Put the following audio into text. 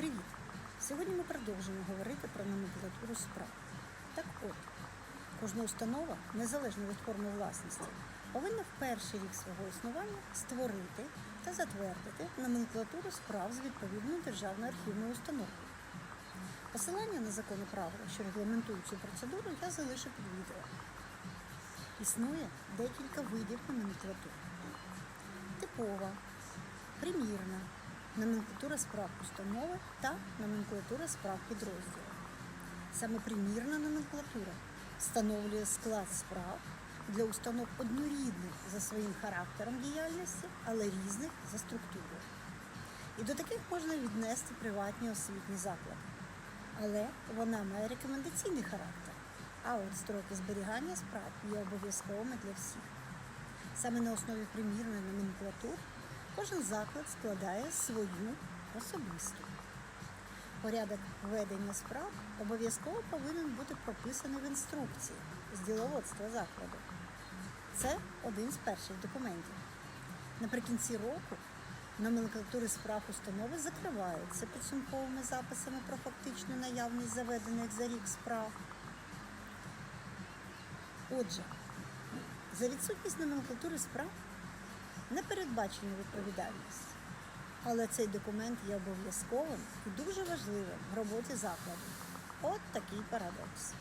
Привіт! Сьогодні ми продовжуємо говорити про номенклатуру справ. Так от, кожна установа, незалежно від форми власності, повинна в перший рік свого існування створити та затвердити номенклатуру справ з відповідною державною архівною установою. Посилання на закони правила, що регламентують цю процедуру, я залишу під відео. Існує декілька видів номенклатури. Типова, примірна, номенклатура справ установи та номенклатура справ підрозділу. Саме примірна номенклатура встановлює склад справ для установ однорідних за своїм характером діяльності, але різних за структурою. І до таких можна віднести приватні освітні заклади. Але вона має рекомендаційний характер, а от строки зберігання справ є обов'язковими для всіх. Саме на основі примірної номенклатури кожен заклад складає свою особисту. Порядок ведення справ обов'язково повинен бути прописаний в інструкції з діловодства закладу. Це один з перших документів. Наприкінці року номенклатури справ установи закриваються підсумковими записами про фактичну наявність заведених за рік справ. Отже, за відсутність номенклатури справ не передбачена відповідальність. Але цей документ є обов'язковим і дуже важливим в роботі закладу. От такий парадокс.